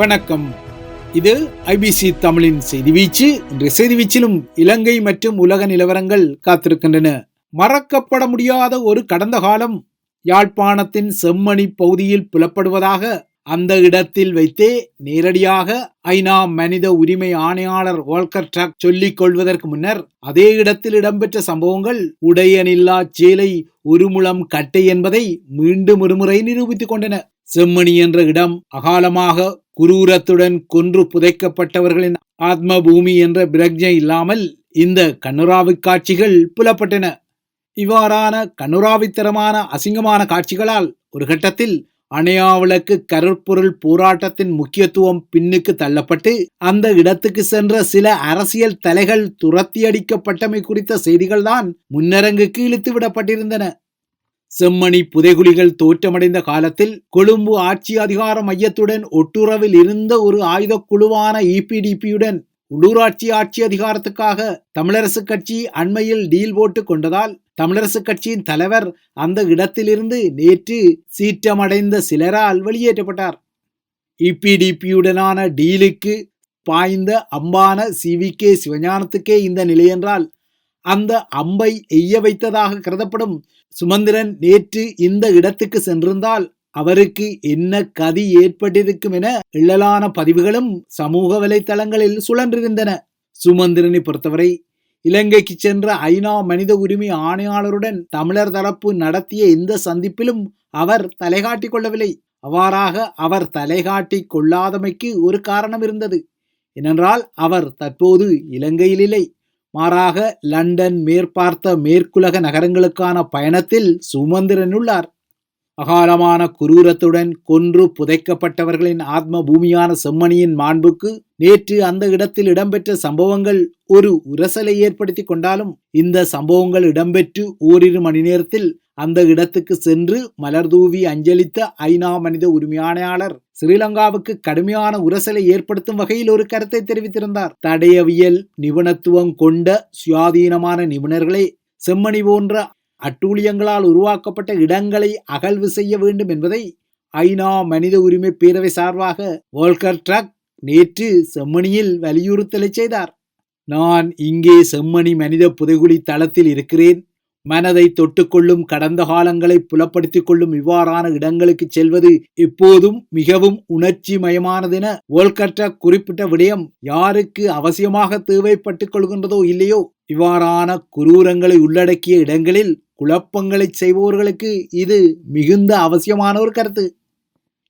வணக்கம். இது ஐபிசி தமிழின் செய்தி வீச்சு. இன்றைய செய்தி வீச்சிலும் இலங்கை மற்றும் உலக நிலவரங்கள் காத்திருக்கின்றன. மறக்கப்பட முடியாத ஒரு கடந்த காலம் யாழ்ப்பாணத்தின் செம்மணி பகுதியில் புலப்படுவதாக அந்த இடத்தில் வைத்தே நேரடியாக ஐநா மனித உரிமை ஆணையாளர் வால்கர் ட்ரக் சொல்லிக் கொள்வதற்கு முன்னர் அதே இடத்தில் இடம்பெற்ற சம்பவங்கள் உடையனில்லா சேலை ஒரு முழம் கட்டை என்பதை மீண்டும் ஒருமுறை நிரூபித்துக் கொண்டன. செம்மணி என்ற இடம் அகாலமாக குரூரத்துடன் கொன்று புதைக்கப்பட்டவர்களின் ஆத்ம பூமி என்ற பிரக்ஞை இல்லாமல் இந்த கண்ணுராவி காட்சிகள் புலப்பட்டன. இவ்வாறான கண்ணுராவித்தரமான அசிங்கமான காட்சிகளால் ஒரு கட்டத்தில் அணையாவிளக்கு கருப்பொருள் போராட்டத்தின் முக்கியத்துவம் பின்னுக்கு தள்ளப்பட்டு அந்த இடத்துக்கு சென்ற சில அரசியல் தலைகள் துரத்தி அடிக்கப்பட்டமை குறித்த செய்திகள்தான் முன்னரங்குக்கு இழுத்து விடப்பட்டிருந்தன செம்மணி புதைகுலிகள் தோற்றமடைந்த காலத்தில் கொழும்பு ஆட்சி அதிகார மையத்துடன் ஒட்டுறவில் இருந்த ஒரு ஆயுத குழுவான இபிடிபியுடன் உள்ளூராட்சி ஆட்சி அதிகாரத்துக்காக தமிழரசு கட்சி அண்மையில் டீல் போட்டு கொண்டதால் தமிழரசு கட்சியின் தலைவர் அந்த இடத்திலிருந்து நேற்று சீற்றமடைந்த சிலரால் வெளியேற்றப்பட்டார். இபிடிபியுடனான டீலுக்கு பாய்ந்த அம்பான சி வி கே சிவஞானத்துக்கே இந்த நிலையென்றால் அந்த அம்பை எய்ய வைத்ததாக கருதப்படும். சுமந்திரன் நேற்று இந்த இடத்துக்கு சென்றிருந்தால் அவருக்கு என்ன கதி ஏற்பட்டிருக்கும் என இள்ளலான பதிவுகளும் சமூக வலைத்தளங்களில் சுழன்றிருந்தன. சுமந்திரனை பொறுத்தவரை இலங்கைக்கு சென்ற ஐநா மனித உரிமை ஆணையாளருடன் தமிழர் தரப்பு நடத்திய எந்த சந்திப்பிலும் அவர் தலைகாட்டிக் கொள்ளவில்லை. அவ்வாறாக அவர் தலைகாட்டி கொள்ளாதமைக்கு ஒரு காரணம் இருந்தது. ஏனென்றால் அவர் தற்போது இலங்கையில் இல்லை. மாறாக லண்டன் மேற்பார்த்த மேற்குலக நகரங்களுக்கான பயணத்தில் சுமந்திரனுள்ளார் அகாலமான குரூரத்துடன் கொன்று புதைக்கப்பட்டவர்களின் ஆத்ம பூமியான செம்மணியின் மாண்புக்கு நேற்று அந்த இடத்தில் இடம்பெற்ற சம்பவங்கள் ஒரு உரசலை ஏற்படுத்தி கொண்டாலும் இந்த சம்பவங்கள் இடம்பெற்று ஓரிரு மணி நேரத்தில் அந்த இடத்துக்கு சென்று மலர் தூவி அஞ்சலித்த ஐநா மனித உரிமையாணையாளர் ஸ்ரீலங்காவுக்கு கடுமையான உரசலை ஏற்படுத்தும் வகையில் ஒரு கருத்தை தெரிவித்திருந்தார். தடயவியல் நிபுணத்துவம் கொண்ட சுயாதீனமான நிபுணர்களே செம்மணி போன்ற அட்டூழியங்களால் உருவாக்கப்பட்ட இடங்களை அகழ்வு செய்ய வேண்டும் என்பதை ஐநா மனித உரிமை பேரவை சார்பாக வோல்கர் ட்ரக் நேற்று செம்மணியில் வலியுறுத்தலை செய்தார். நான் இங்கே செம்மணி மனித புதைகுழி தளத்தில் இருக்கிறேன். மனதை தொட்டுக்கொள்ளும் கடந்த காலங்களை புலப்படுத்திக் கொள்ளும் இவ்வாறான இடங்களுக்கு செல்வது எப்போதும் மிகவும் உணர்ச்சி மயமானதென ஓல்கற்ற குறிப்பிட்ட விடயம் யாருக்கு அவசியமாக தேவைப்பட்டுக் கொள்கின்றதோ இல்லையோ இவ்வாறான குரூரங்களை உள்ளடக்கிய இடங்களில் குழப்பங்களை செய்பவர்களுக்கு இது மிகுந்த அவசியமான ஒரு கருத்து.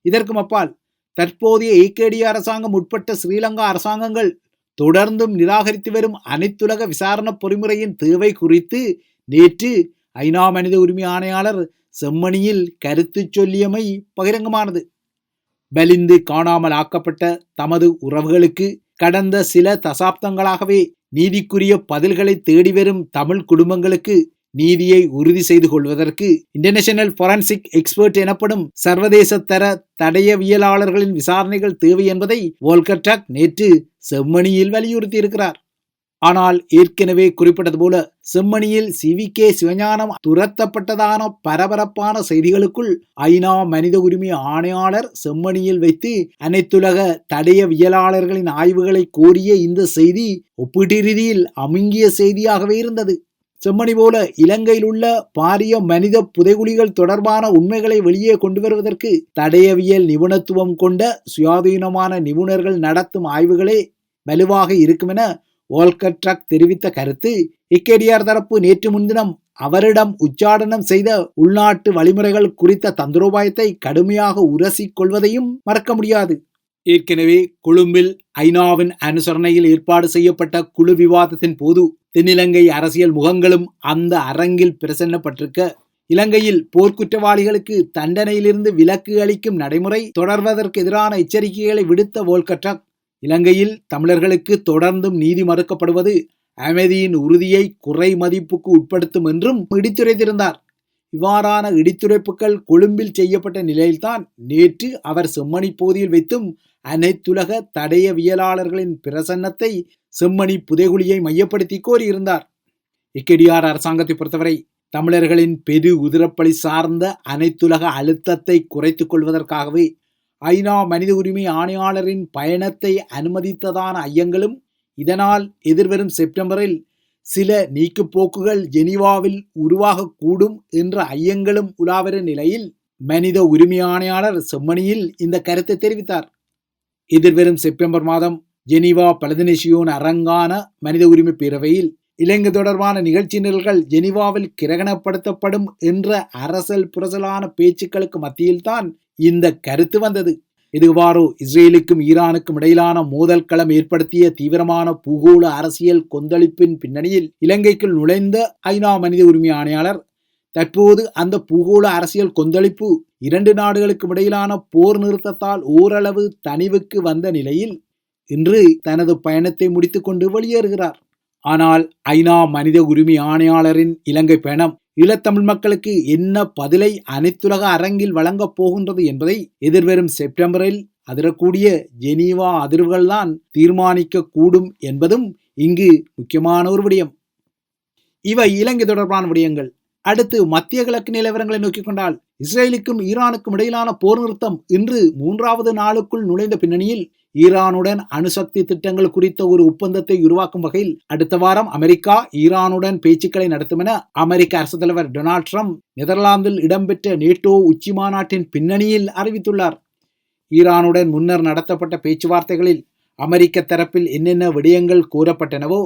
இதற்கும் அப்பால் தற்போதைய ஏகேடி அரசாங்கம் உட்பட்ட ஸ்ரீலங்கா அரசாங்கங்கள் தொடர்ந்தும் நிராகரித்து வரும் அனைத்துலக விசாரணை பொறிமுறையின் தேவை குறித்து நேற்று ஐநா மனித உரிமை ஆணையாளர் செம்மணியில் கருத்து சொல்லியமை பகிரங்கமானது. பலிந்து காணாமல் ஆக்கப்பட்ட தமது உறவுகளுக்கு கடந்த சில தசாப்தங்களாகவே நீதிக்குரிய பதில்களை தேடி வரும் தமிழ் குடும்பங்களுக்கு நீதியை உறுதி செய்து கொள்வதற்கு இன்டர்நேஷனல் ஃபொரன்சிக் எக்ஸ்பர்ட் எனப்படும் சர்வதேச தர தடயவியலாளர்களின் விசாரணைகள் தேவை என்பதை வோல்கர்டாக் நேற்று செம்மணியில் வலியுறுத்தியிருக்கிறார். ஆனால் ஏற்கனவே குறிப்பிட்டது போல செம்மணியில் சிவி கே சிவஞானம் துரத்தப்பட்டதான பரபரப்பான செய்திகளுக்குள் ஐநா மனித உரிமை ஆணையாளர் செம்மணியில் வைத்து அனைத்துலக தடயவியலாளர்களின் ஆய்வுகளை கோரிய இந்த செய்தி ஒப்பீட்டு ரீதியில் அமுங்கிய செய்தியாகவே இருந்தது. செம்மணி போல இலங்கையில் உள்ள பாரிய மனித புதைகுலிகள் தொடர்பான உண்மைகளை வெளியே கொண்டு வருவதற்கு தடயவியல் நிபுணத்துவம் கொண்ட சுயாதீனமான நிபுணர்கள் நடத்தும் ஆய்வுகளே வலுவாக இருக்குமென வோல்கர் ட்ரக் தெரிவித்த கருத்து இக்கேடியார் தரப்பு நேற்று முன்தினம் அவரிடம் உச்சாடனம் செய்த உள்நாட்டு வழிமுறைகள் குறித்த தந்திரோபாயத்தை கடுமையாக உரசி கொள்வதையும் மறக்க முடியாது. ஏற்கனவே கொழும்பில் ஐநாவின் அனுசரணையில் ஏற்பாடு செய்யப்பட்ட குழு விவாதத்தின் போது தென்னிலங்கை அரசியல் முகங்களும் அந்த அரங்கில் பிரசன்னப்பட்டிருக்க இலங்கையில் போர்க்குற்றவாளிகளுக்கு தண்டனையிலிருந்து விலக்கு அளிக்கும் நடைமுறை தொடர்வதற்கு எதிரான எச்சரிக்கைகளை விடுத்த வோல்கட்ரக் இலங்கையில் தமிழர்களுக்கு தொடர்ந்தும் நீதி மறுக்கப்படுவது அமைதியின் உறுதியை குறை மதிப்புக்கு உட்படுத்தும் என்றும் இடித்துரைத்திருந்தார். இவ்வாறான இடித்துரைப்புகள் கொழும்பில் செய்யப்பட்ட நிலையில்தான் நேற்று அவர் செம்மணி பகுதியில் வைத்தும் அனைத்துலக தடயவியலாளர்களின் பிரசன்னத்தை செம்மணி புதைகுழியை மையப்படுத்தி கோரியிருந்தார். இக்கெடியார் அரசாங்கத்தை பொறுத்தவரை தமிழர்களின் பெரு உதிரப்பலி சார்ந்த அனைத்துலக அழுத்தத்தை குறைத்துக் கொள்வதற்காகவே ஐநா மனித உரிமை ஆணையாளரின் பயணத்தை அனுமதித்ததான ஐயங்களும் இதனால் எதிர்வரும் செப்டம்பரில் சில நீக்குப்போக்குகள் ஜெனீவாவில் உருவாகக்கூடும் என்ற ஐயங்களும் உலாவரும் நிலையில் மனித உரிமை ஆணையாளர் செம்மணியில் இந்த கருத்தை தெரிவித்தார். எதிர்வரும் செப்டம்பர் மாதம் ஜெனீவா பலதினேஷியோன் அரங்கான மனித உரிமை பேரவையில் இலங்கை தொடர்பான நிகழ்ச்சி நிரல்கள் ஜெனீவாவில் கிரகணப்படுத்தப்படும் என்ற அரசல் புரசலான பேச்சுக்களுக்கு மத்தியில்தான் இந்த கருத்து வந்தது. இதுவாறு இஸ்ரேலுக்கும் ஈரானுக்கும் இடையிலான மோதல் களம் ஏற்படுத்திய தீவிரமான பூகோள அரசியல் கொந்தளிப்பின் பின்னணியில் இலங்கைக்குள் நுழைந்த ஐநா மனித உரிமை ஆணையாளர் தற்போது அந்த பூகோள அரசியல் கொந்தளிப்பு இரண்டு நாடுகளுக்கும் இடையிலான போர் நிறுத்தத்தால் ஓரளவு தனிவுக்கு வந்த நிலையில் இன்று தனது பயணத்தை முடித்துக்கொண்டு வெளியேறுகிறார். ஆனால் ஐநா மனித உரிமை ஆணையாளரின் இலங்கை பயணம் ஈழத்தமிழ் மக்களுக்கு என்ன பதிலை அனைத்துலக அரங்கில் வழங்கப் போகின்றது என்பதை எதிர்வரும் செப்டம்பரில் அதிரக்கூடிய ஜெனீவா அதிர்வுகள்தான் தீர்மானிக்க கூடும் என்பதும் இங்கு முக்கியமான ஒரு விடயம். இவை இலங்கை தொடர்பான விடயங்கள். அடுத்து மத்திய கிழக்கு நிலவரங்களை நோக்கிக் கொண்டால் இஸ்ரேலுக்கும் ஈரானுக்கும் இடையிலான போர் நிறுத்தம் இன்று மூன்றாவது நாளுக்குள் நுழைந்த பின்னணியில் ஈரானுடன் அணுசக்தி திட்டங்கள் குறித்த ஒரு ஒப்பந்தத்தை உருவாக்கும் வகையில் அடுத்த வாரம் அமெரிக்கா ஈரானுடன் பேச்சுக்களை நடத்தும் என அமெரிக்க அரசு தலைவர் டொனால்ட் ட்ரம்ப் நெதர்லாந்தில் இடம்பெற்ற நேட்டோ உச்சி மாநாட்டின் பின்னணியில் அறிவித்துள்ளார். ஈரானுடன் முன்னர் நடத்தப்பட்ட பேச்சுவார்த்தைகளில் அமெரிக்க தரப்பில் என்னென்ன விடயங்கள் கூறப்பட்டனவோ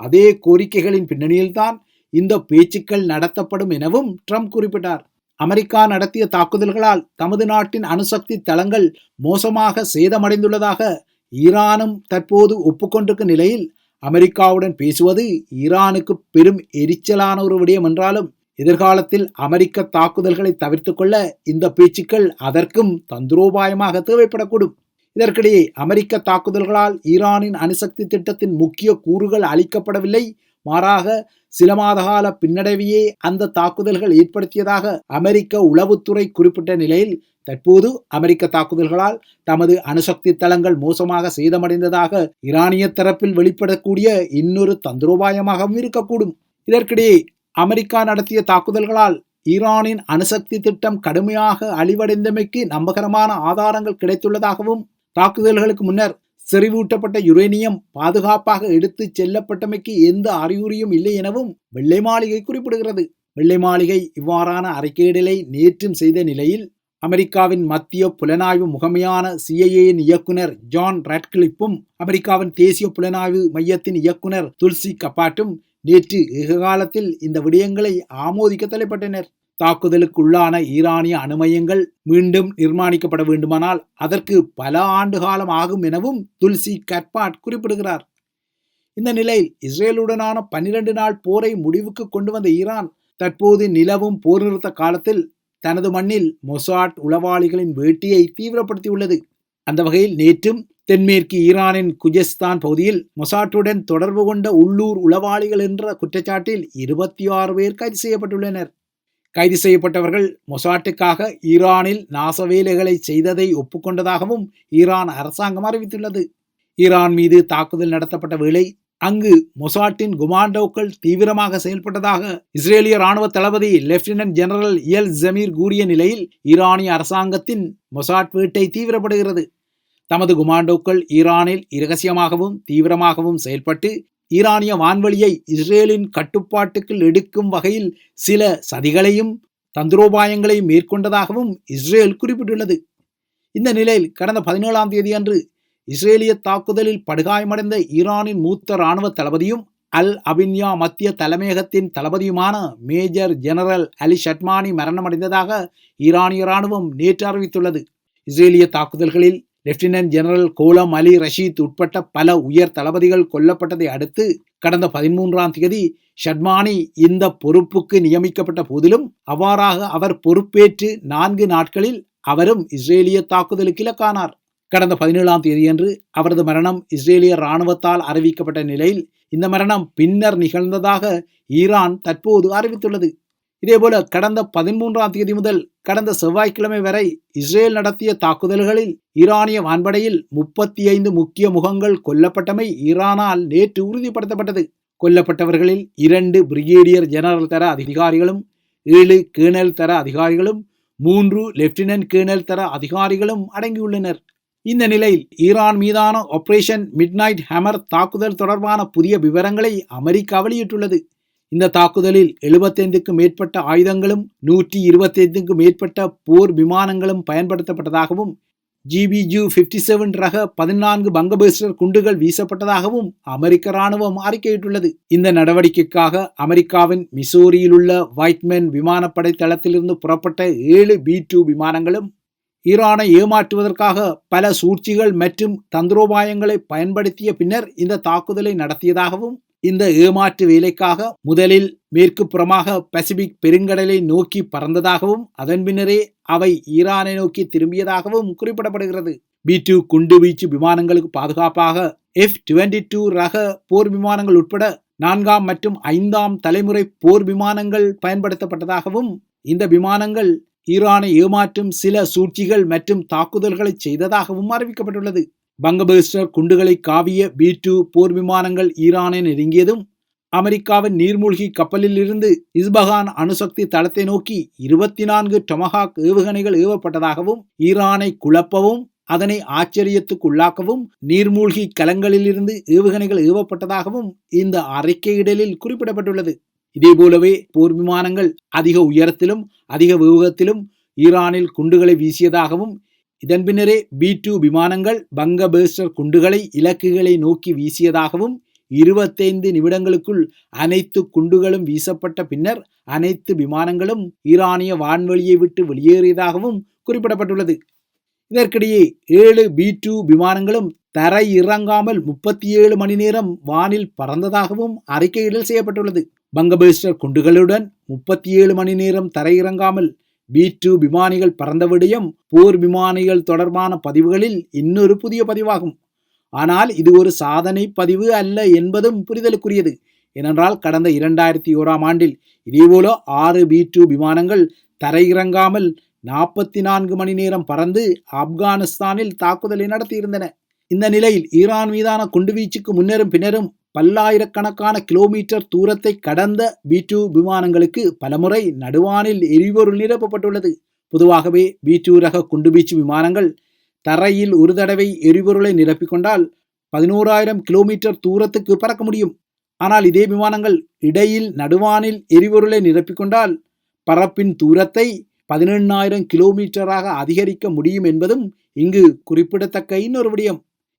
அதே கோரிக்கைகளின் பின்னணியில்தான் இந்த பேச்சுக்கள் நடத்தப்படும் எனவும் ட்ரம்ப் குறிப்பிட்டார். அமெரிக்கா நடத்திய தாக்குதல்களால் தமது நாட்டின் அணுசக்தி தளங்கள் மோசமாக சேதமடைந்துள்ளதாக ஈரானும் தற்போது ஒப்புக்கொண்டிருக்கும் நிலையில் அமெரிக்காவுடன் பேசுவது ஈரானுக்கு பெரும் எரிச்சலான ஒரு விடயம் என்றாலும் எதிர்காலத்தில் அமெரிக்க தாக்குதல்களை தவிர்த்து கொள்ள இந்த பேச்சுக்கள் அதற்கும் தந்திரோபாயமாக தேவைப்படக்கூடும். இதற்கிடையே அமெரிக்க தாக்குதல்களால் ஈரானின் அணுசக்தி திட்டத்தின் முக்கிய கூறுகள் அளிக்கப்படவில்லை மாறாக சில மாத கால பின்னடைவையே அந்த தாக்குதல்கள் ஏற்படுத்தியதாக அமெரிக்க உளவுத்துறை குறிப்பிட்ட நிலையில் தற்போது அமெரிக்க தாக்குதல்களால் தமது அணுசக்தி தளங்கள் மோசமாக சேதமடைந்ததாக ஈரானிய தரப்பில் வெளிப்படக்கூடிய இன்னொரு தந்திரோபாயமாகவும் இருக்கக்கூடும். இதற்கிடையே அமெரிக்கா நடத்திய தாக்குதல்களால் ஈரானின் அணுசக்தி திட்டம் கடுமையாக அழிவடைந்தமைக்கு நம்பகரமான ஆதாரங்கள் கிடைத்துள்ளதாகவும் தாக்குதல்களுக்கு முன்னர் செறிவூட்டப்பட்ட யுரேனியம் பாதுகாப்பாக எடுத்து செல்லப்பட்டமைக்கு எந்த அறிகுறியும் இல்லை எனவும் வெள்ளை மாளிகை குறிப்பிடுகிறது. வெள்ளை மாளிகை இவ்வாறான அறிக்கையிடலை நேற்றும் செய்த நிலையில் அமெரிக்காவின் மத்திய புலனாய்வு முகமையான சிஐஏயின் இயக்குனர் ஜான் ராட்கிளிப்பும் அமெரிக்காவின் தேசிய புலனாய்வு மையத்தின் இயக்குனர் துல்சி கப்பாட்டும் நேற்று ஏககாலத்தில் இந்த விடயங்களை ஆமோதிக்க தலைப்பட்டனர். தாக்குதலுக்குள்ளான ஈரானிய அணுமையங்கள் மீண்டும் நிர்மாணிக்கப்பட வேண்டுமானால் அதற்கு பல ஆண்டு காலம் ஆகும் எனவும் துல்சி கட்பாட் குறிப்பிடுகிறார். இந்த நிலையில் இஸ்ரேலுடனான பன்னிரண்டு நாள் போரை முடிவுக்கு கொண்டு வந்த ஈரான் தற்போது நிலவும் போர் நிறுத்த காலத்தில் தனது மண்ணில் மொசாட் உளவாளிகளின் வேட்டியை தீவிரப்படுத்தியுள்ளது. அந்த வகையில் நேற்றும் தென்மேற்கு ஈரானின் குஜஸ்தான் பகுதியில் மொசாட்டுடன் தொடர்பு கொண்ட உள்ளூர் உளவாளிகள் என்ற குற்றச்சாட்டில் இருபத்தி ஆறு பேர் கைது செய்யப்பட்டுள்ளனர். கைது செய்யப்பட்டவர்கள் மொசாட்டுக்காக ஈரானில் நாசவேலைகளை செய்ததை ஒப்புக்கொண்டதாகவும் ஈரான் அரசாங்கம் அறிவித்துள்ளது. ஈரான் மீது தாக்குதல் நடத்தப்பட்ட வேளை அங்கு மொசாட்டின் குமாண்டோக்கள் தீவிரமாக செயல்பட்டதாக இஸ்ரேலிய ராணுவ தளபதி லெப்டினன்ட் ஜெனரல் எல் ஜமீர் கூறிய நிலையில் ஈரானிய அரசாங்கத்தின் மொசாட் வேட்டை தீவிரப்படுகிறது. தமது குமாண்டோக்கள் ஈரானில் இரகசியமாகவும் தீவிரமாகவும் செயல்பட்டு ஈரானிய வான்வழியை இஸ்ரேலின் கட்டுப்பாட்டுக்குள் எடுக்கும் வகையில் சில சதிகளையும் தந்திரோபாயங்களையும் மேற்கொண்டதாகவும் இஸ்ரேல் குறிப்பிட்டுள்ளது. இந்த நிலையில் கடந்த பதினேழாம் தேதி அன்று இஸ்ரேலிய தாக்குதலில் படுகாயமடைந்த ஈரானின் மூத்த இராணுவ தளபதியும் அல் அபின்யா மத்திய தலைமையகத்தின் தளபதியுமான மேஜர் ஜெனரல் அலி ஷட்மானி மரணமடைந்ததாக ஈரானிய இராணுவம் நேற்று அறிவித்துள்ளது. இஸ்ரேலிய தாக்குதல்களில் லெப்டினன்ட் ஜெனரல் கோலம் அலி ரஷீத் உட்பட்ட பல உயர் தளபதிகள் கொல்லப்பட்டதை அடுத்து கடந்த பதிமூன்றாம் தேதி ஷட்மானி இந்த பொறுப்புக்கு நியமிக்கப்பட்ட போதிலும் அவ்வாறாக அவர் பொறுப்பேற்று நான்கு நாட்களில் அவரும் இஸ்ரேலிய தாக்குதலுக்கு இலக்கானார். கடந்த பதினேழாம் தேதியன்று அவரது மரணம் இஸ்ரேலிய இராணுவத்தால் அறிவிக்கப்பட்ட நிலையில் இந்த மரணம் பின்னர் நிகழ்ந்ததாக ஈரான் தற்போது அறிவித்துள்ளது. இதேபோல கடந்த பதிமூன்றாம் தேதி முதல் கடந்த செவ்வாய்க்கிழமை வரை இஸ்ரேல் நடத்திய தாக்குதல்களில் ஈரானிய வான்படையில் முப்பத்தி ஐந்து முக்கிய முகங்கள் கொல்லப்பட்டமை ஈரானால் நேற்று உறுதிப்படுத்தப்பட்டது. கொல்லப்பட்டவர்களில் இரண்டு பிரிகேடியர் ஜெனரல் தர அதிகாரிகளும் ஏழு கேர்னல் தர அதிகாரிகளும் மூன்று லெப்டினன்ட் கேர்னல் தர அதிகாரிகளும் அடங்கியுள்ளனர். இந்த நிலையில் ஈரான் மீதான ஆபரேஷன் மிட்நைட் ஹேமர் தாக்குதல் தொடர்பான புதிய விவரங்களை அமெரிக்கா வெளியிட்டுள்ளது. இந்த தாக்குதலில் எழுபத்தைந்துக்கும் மேற்பட்ட ஆயுதங்களும் நூற்றி இருபத்தைந்துக்கும் மேற்பட்ட போர் விமானங்களும் பயன்படுத்தப்பட்டதாகவும் ஜிபிஜு பிப்டி செவன் ரக பதினான்கு பங்கபேஸ்டர் குண்டுகள் வீசப்பட்டதாகவும் அமெரிக்க ராணுவம் அறிக்கையிட்டுள்ளது. இந்த நடவடிக்கைக்காக அமெரிக்காவின் மிசோரியில் உள்ள வைட்மேன் விமானப்படை தளத்திலிருந்து புறப்பட்ட ஏழு பி டூ விமானங்களும் ஈரானை ஏமாற்றுவதற்காக பல சூழ்ச்சிகள் மற்றும் தந்திரோபாயங்களை பயன்படுத்திய பின்னர் இந்த தாக்குதலை நடத்தியதாகவும் இந்த ஏமாற்று வேலைக்காக முதலில் மேற்கு புறமாக பசிபிக் பெருங்கடலை நோக்கி பறந்ததாகவும் அதன் பின்னரே அவை ஈரானை நோக்கி திரும்பியதாகவும் குறிப்பிடப்படுகிறது. பி டூ குண்டுவீச்சு விமானங்களுக்கு பாதுகாப்பாக எஃப் டுவெண்டி டூ ரக போர் விமானங்கள் உட்பட நான்காம் மற்றும் ஐந்தாம் தலைமுறை போர் விமானங்கள் பயன்படுத்தப்பட்டதாகவும் இந்த விமானங்கள் ஈரானை ஏமாற்றும் சில சூழ்ச்சிகள் மற்றும் தாக்குதல்களை செய்ததாகவும் அறிவிக்கப்பட்டுள்ளது. பங்கபகிஸ்டர் குண்டுகளை காவிய பி டூ போர் விமானங்கள் ஈரானை நெருங்கியதும் அமெரிக்காவின் நீர்மூழ்கி கப்பலில் இருந்து இஸ்பகான் அணுசக்தி தளத்தை நோக்கி இருபத்தி நான்கு டொமஹாக் ஏவுகணைகள் ஏவப்பட்டதாகவும் ஈரானை குழப்பவும் அதனை ஆச்சரியத்துக்குள்ளாக்கவும் நீர்மூழ்கி கலங்களிலிருந்து ஏவுகணைகள் ஏவப்பட்டதாகவும் இந்த அறிக்கையிடலில் குறிப்பிடப்பட்டுள்ளது. இதேபோலவே போர் விமானங்கள் அதிக உயரத்திலும் அதிக வேகத்திலும் ஈரானில் குண்டுகளை வீசியதாகவும் இதன் பின்னரே பி டூ விமானங்கள் பங்க பேஸ்டர் குண்டுகளை இலக்குகளை நோக்கி வீசியதாகவும் இருபத்தைந்து நிமிடங்களுக்குள் அனைத்து குண்டுகளும் வீசப்பட்ட பின்னர் அனைத்து விமானங்களும் ஈரானிய வான்வெளியை விட்டு வெளியேறியதாகவும் குறிப்பிடப்பட்டுள்ளது. இதற்கிடையே ஏழு பி டூ விமானங்களும் தரை இறங்காமல் முப்பத்தி ஏழு மணி நேரம் வானில் பறந்ததாகவும் அறிக்கையிடல் செய்யப்பட்டுள்ளது. பங்கபேஸ்டர் குண்டுகளுடன் முப்பத்தி ஏழு மணி நேரம் தரையிறங்காமல் பி டூ விமானிகள் பறந்த விடயம் போர் விமானிகள் தொடர்பான பதிவுகளில் இன்னொரு புதிய பதிவாகும். ஆனால் இது ஒரு சாதனை பதிவு அல்ல என்பதும் புரிதலுக்குரியது. ஏனென்றால் கடந்த இரண்டாயிரத்தி ஓராம் ஆண்டில் இதேபோல ஆறு பி டூ விமானங்கள் தரையிறங்காமல் நாற்பத்தி நான்கு மணி நேரம் பறந்து ஆப்கானிஸ்தானில் தாக்குதலை நடத்தியிருந்தன. இந்த நிலையில் ஈரான் மீதான குண்டுவீச்சுக்கு முன்னரும் பின்னரும் பல்லாயிரக்கணக்கான கிலோமீட்டர் தூரத்தை கடந்த பி டூ விமானங்களுக்கு பலமுறை நடுவானில் எரிபொருள் நிரப்பப்பட்டுள்ளது. பொதுவாகவே பி டூ ரக குண்டுவீச்சு விமானங்கள் தரையில் ஒரு தடவை எரிபொருளை நிரப்பிக்கொண்டால் பதினோராயிரம் கிலோமீட்டர் தூரத்துக்கு பறக்க முடியும். ஆனால் இதே விமானங்கள் இடையில் நடுவானில் எரிபொருளை நிரப்பிக்கொண்டால் பறப்பின் தூரத்தை பதினெண்ணாயிரம் கிலோமீட்டராக அதிகரிக்க முடியும் என்பதும் இங்கு குறிப்பிடத்தக்க இன்னொரு விடயம்.